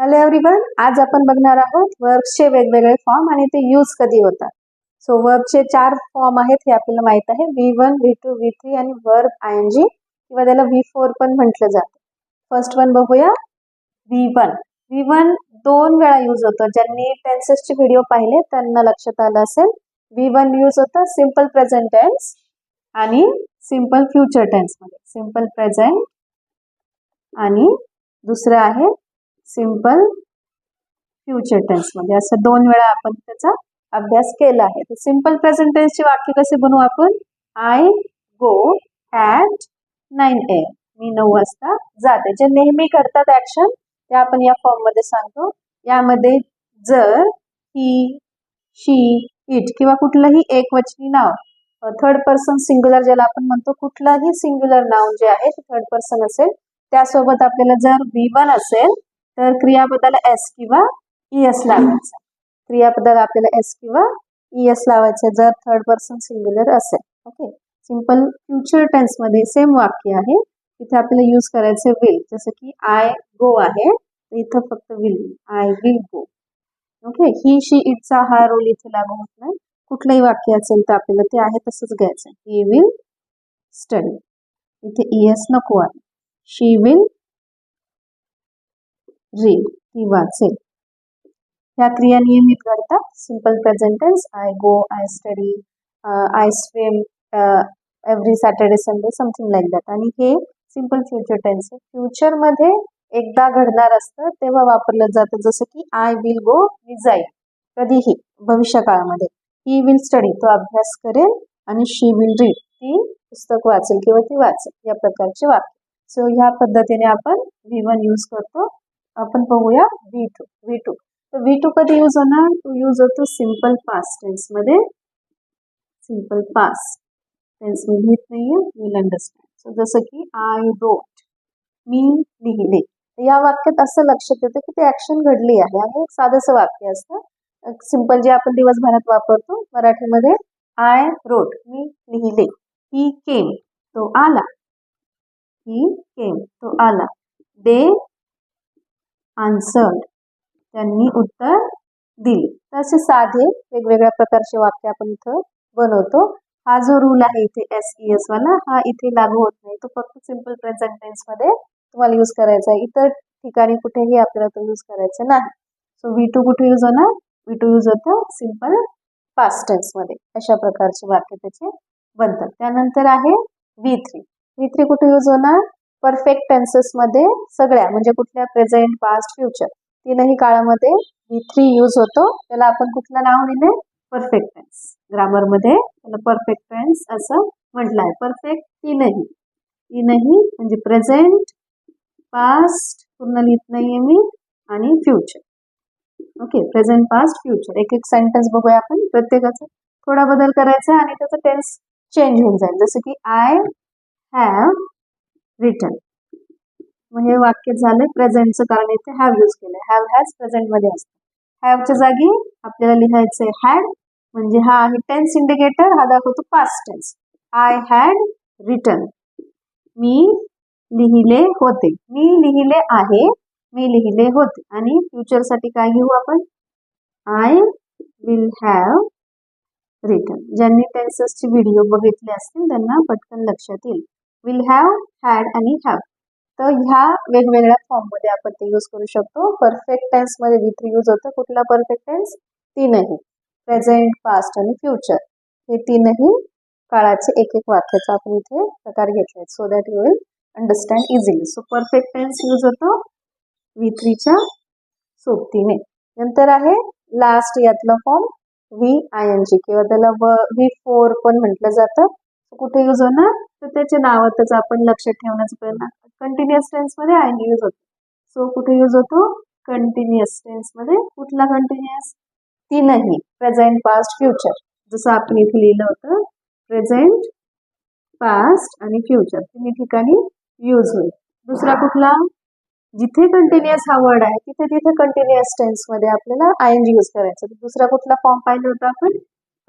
Hello everyone आज आपण बघणार आहोत वर्बचे वेगवेगळे फॉर्म आणि ते यूज कधी होतात. सो वर्बचे चार फॉर्म आहेत हे आपल्याला माहीत आहे. V one V two V three आणि वर्ब आय एन जी किंवा त्याला व्ही फोर पण म्हटलं जातं. फर्स्ट वन बघूया. व्ही वन व्ही वन दोन वेळा यूज होतो. ज्यांनी टेन्सेसचे व्हिडिओ पाहिले त्यांना लक्षात आलं असेल. व्ही वन यूज होतं सिंपल प्रेझेंट टेन्स आणि सिंपल फ्युचर टेन्समध्ये सिंपल प्रेझेंट आणि दुसरं आहे सिंपल फ्युचर टेन्समध्ये म्हणजे असं दोन वेळा आपण त्याचा अभ्यास केला आहे. तर सिंपल प्रेझेंट टेन्सचे वाक्य कसे बनवू आपण? I go at nine A मी नऊ वाजता जाते. जे नेहमी करतात ऍक्शन ते आपण या फॉर्ममध्ये सांगतो. यामध्ये जर ही शी इट किंवा कुठलंही एकवचनी नाव थर्ड पर्सन सिंग्युलर ज्याला आपण म्हणतो कुठलंही सिंग्युलर नाव जे आहे ते थर्ड पर्सन असेल त्यासोबत आपल्याला जर वी वन असेल तर क्रियापदाला एस किंवा ई एस लावायचं. क्रियापदाला आपल्याला एस किंवा ई एस लावायचं जर थर्ड पर्सन सिंग्युलर असेल. ओके सिंपल फ्युचर टेन्समध्ये सेम वाक्य आहे. इथे आपल्याला यूज करायचं विल जसं की आय गो आहे इथं फक्त will I will go okay he she इटचा हा रोल इथे लागू होत नाही. कुठलंही वाक्य असेल तर आपल्याला ते आहे तसंच घ्यायचं ही विल स्टडी इथे ई एस नको आहे. शी विल रीड ती वाचेल ह्या क्रिया नियमित घडतात simple present tense I go I study I swim every Saturday Sunday something like that आणि हे सिंपल फ्युचर टेन्स आहे. फ्युचरमध्ये एकदा घडणार असतं तेव्हा वापरलं जातं जसं की आय विल गो मी जाईल कधीही भविष्यकाळामध्ये. ही विल स्टडी तो अभ्यास करेल आणि शी विल रीड ती पुस्तक वाचेल किंवा ती वाचेल या प्रकारचे वाक्य. सो ह्या पद्धतीने आपण व्ही वन यूज करतो. आपण पाहूया व्ही टू व्ही टू तर व्ही टू कधी यूज़ होणार तो यूज़ होतो सिम्पल पास्ट टेन्समध्ये सिम्पल पास्ट टेन्स मी लिहित नाहीये विल अंडरस्टँड सो जसं की आय रोट मी लिहिले या वाक्यात असं लक्षात येतं की ते ॲक्शन घडली आहे आणि एक साधंसं वाक्य असतं सिम्पल जे आपण दिवसभरात वापरतो मराठीमध्ये आय रोट मी लिहिले ही केम तो आला ही केम तो आला दे आन्सर्ड त्यांनी उत्तर दिले. तर असे साधे वेगवेगळ्या प्रकारचे वाक्य आपण इथं बनवतो. हा जो रूल आहे इथे एस ई एस वाला हा इथे लागू होत नाही. तो फक्त सिंपल प्रेझेंट टेन्समध्ये तुम्हाला यूज करायचा आहे. इतर ठिकाणी कुठेही आपल्याला तो यूज करायचा नाही. सो व्ही टू कुठे यूज होणार? व्ही टू यूज होतं सिंपल पास्ट टेन्समध्ये अशा प्रकारचे वाक्य त्याचे बनतात. त्यानंतर आहे व्ही थ्री व्ही थ्री कुठे यूज होणार? परफेक्ट टेन्सेसमध्ये सगळ्या म्हणजे कुठल्या प्रेझेंट पास्ट फ्युचर तीनही काळामध्ये व्ही थ्री यूज होतो. त्याला आपण कुठलं नाव दिले परफेक्ट टेन्स ग्रामरमध्ये त्याला परफेक्ट टेन्स असं म्हटलं आहे परफेक्ट तीनही. तीनही म्हणजे प्रेझेंट पास्ट पूर्ण लिहित नाहीये मी आणि future okay present past future एक एक सेंटेन्स बघूया आपण. प्रत्येकाचा थोडा बदल करायचा आणि त्याचा टेन्स चेंज होऊन जाईल. जसं की आय हॅव रिटर्न मग हे वाक्य झालं प्रेझेंटचं कारण इथे हॅव यूज केलं हॅव हॅज प्रेझेंटमध्ये असतं. हॅवच्या जागी आपल्याला लिहायचं आहे हॅड म्हणजे हा आहे टेन्स इंडिकेटर हा दाखवतो past tense I had return मी लिहिले होते. मी लिहिले आहे मी लिहिले होते. आणि फ्युचरसाठी काय घेऊ आपण? आय विल हॅव रिटर्न ज्यांनी टेन्सेसचे व्हिडिओ बघितले असतील त्यांना पटकन लक्षात येईल. विल हॅव हॅड आणि हॅव तर ह्या वेगवेगळ्या फॉर्ममध्ये आपण ते यूज करू शकतो. परफेक्ट टेन्समध्ये व्ही थ्री यूज होतं. कुठला परफेक्ट टेन्स तीनही. प्रेझेंट पास्ट आणि फ्युचर हे तीनही काळाचे एक एक वाक्याचा आपण इथे प्रकार घेतले so that you will understand easily so perfect tense use होतो विथ्रीच्या थ्रीच्या सोबतीने. नंतर आहे लास्ट यातला form V I N G किंवा त्याला व व्ही फोर पण म्हटलं जातं. कुठे यूज होणार? तर त्याच्या नावातच आपण लक्ष ठेवण्याचा प्रयत्न कंटिन्युअस टेन्समध्ये आय यूज होतो. सो कुठे यूज होतो? कंटिन्युअस टेन्समध्ये कुठला कंटिन्युअस तीनही. प्रेझेंट पास्ट फ्युचर जसं आपण इथे लिहिलं होतं. प्रेझेंट पास्ट आणि फ्युचर तिन्ही ठिकाणी यूज होईल. दुसरा कुठला? जिथे कंटिन्युअस हा वर्ड आहे तिथे तिथे कंटिन्युअस टेन्समध्ये आपल्याला आय एन जी यूज करायचं. दुसरा कुठला फॉर्म पाहिलं होता आपण?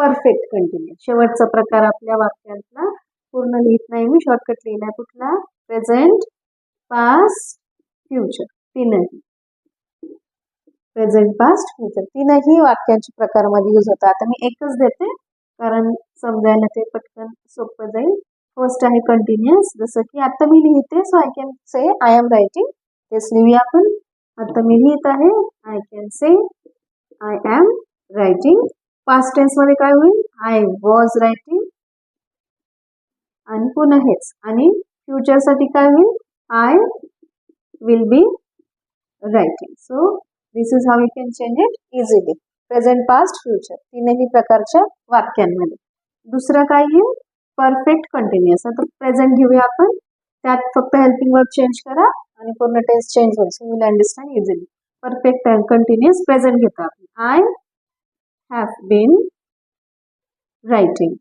Perfect continue. शेवटचा प्रकार आपल्या वाक्यातला. पूर्ण लिहित नाही मी शॉर्टकट लिहिलाय कुठला? प्रेझेंट पास्ट फ्युचर तीनही. प्रेझेंट पास्ट फ्युचर तीनही वाक्यांच्या प्रकारामध्ये यूज होतात. आता मी एकच देते कारण समजायला ते पटकन सोपं जाईल. फर्स्ट आहे कंटिन्युअस जसं की आता मी लिहिते so I can say I am writing तेच लिहूया आपण. आता मी लिहित आहे I can say I am writing past टेन्समध्ये काय होईल? आय वॉज रायटिंग आणि पुन्हा हेच. आणि फ्युचरसाठी काय होईल? I will be writing so this is how you can change it easily present past future तीनही प्रकारच्या वाक्यांमध्ये. दुसरं काय येईल परफेक्ट कंटिन्युअस आता प्रेझेंट घेऊया आपण. त्यात फक्त हेल्पिंग वर्क चेंज करा आणि पूर्ण टेन्स चेंज होईल. So will understand easily perfect continuous present घेतो आपण. आय हॅव बीन रायटिंग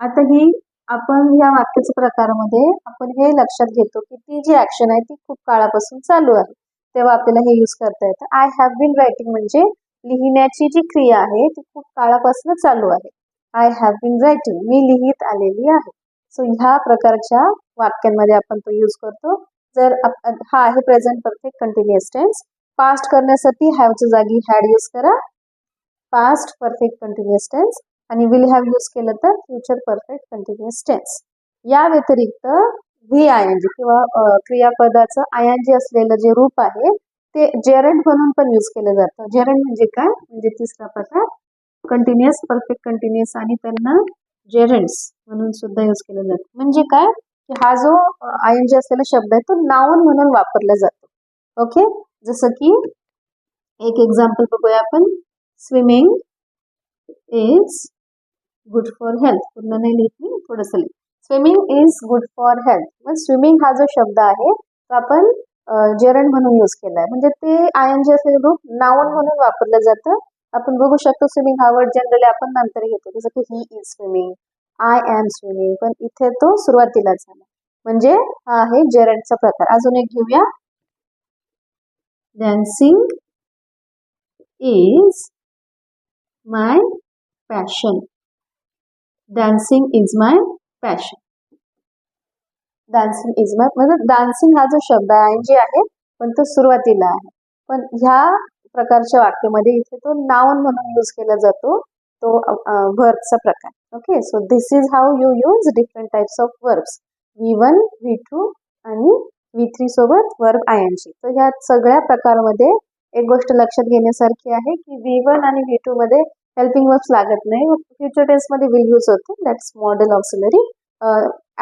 आता ही आपण ह्या वाक्याच्या प्रकारामध्ये आपण हे लक्षात घेतो की ती जी ऍक्शन आहे ती खूप काळापासून चालू आहे. तेव्हा आपल्याला हे यूज करता येतं. आय हॅव बीन रायटिंग म्हणजे लिहिण्याची जी क्रिया आहे ती खूप काळापासून चालू आहे. आय हॅव बीन रायटिंग मी लिहित आलेली आहे. सो ह्या प्रकारच्या वाक्यांमध्ये आपण तो यूज करतो. जर हा आहे present perfect continuous tense past करण्यासाठी हॅवच्या जागी हॅड यूज करा. पास्ट परफेक्ट कंटिन्युअस टेन्स आणि विल हॅव यूज केलं तर फ्युचर परफेक्ट कंटिन्युअस टेन्स या व्यतिरिक्त व्ही आय एन जी किंवा क्रियापदाचं आय एन जी असलेलं जे रूप आहे ते जेरंट म्हणून पण यूज केलं जातं. जेरंट म्हणजे काय? म्हणजे तिसरा प्रकार कंटिन्युअस परफेक्ट कंटिन्युअस आणि त्यांना जेरंट्स म्हणून सुद्धा यूज केलं जातं. म्हणजे काय? की हा जो आय एन जी असलेला शब्द आहे तो नाऊन म्हणून वापरला जातो. ओके जसं की एक एक्झाम्पल बघूया आपण. Swimming is good for health पूर्ण नाही लिहित मी थोडंसं लिहित swimming is good for health मग स्विमिंग हा जो शब्द आहे तो आपण जेरण म्हणून यूज केला आहे म्हणजे ते आय एन जी असलेलं ग्रुप नाऊन म्हणून वापरलं जातं. आपण बघू शकतो स्विमिंग हा वर्ड जनरली आपण नंतर घेतो. जसं की he is swimming I am swimming पण इथे तो सुरुवातीला झाला. म्हणजे हा आहे जेरंटचा प्रकार. अजून एक घेऊया. Dancing is my passion dancing is my passion dancing is my म्हणजे डान्सिंग हा जो शब्द आहे जे आहे पण तो सुरुवातीला आहे. पण ह्या प्रकारच्या वाक्यामध्ये इथे तो नाउन म्हणून यूज केला जातो तो वर्बचा प्रकार. Okay so this is how you use different types of verbs V one V two आणि व्ही थ्री सोबत वर्ब आय एन जी तर ह्या सगळ्या प्रकारामध्ये एक गोष्ट लक्षात घेण्यासारखी आहे की व्ही वन आणि व्ही टू मध्ये हेल्पिंग वर्ब्स लागत नाही. फ्युचर टेन्समध्ये विल यूज होतो. That's modal auxiliary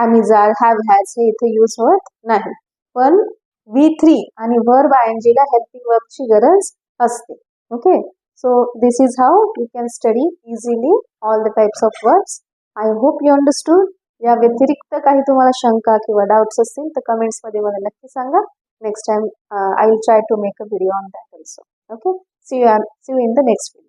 am is are have has हे इथे यूज होत नाही. पण व्ही थ्री आणि वर आय एन जीला हेल्पिंग वर्बची गरज असते. Okay so this is how you can study easily all the types of words I hope you understood या व्यतिरिक्त काही तुम्हाला शंका किंवा डाऊट्स असतील तर कमेंट्समध्ये मला नक्की सांगा. Next time I will try to make a video on that also okay see you see you in the next video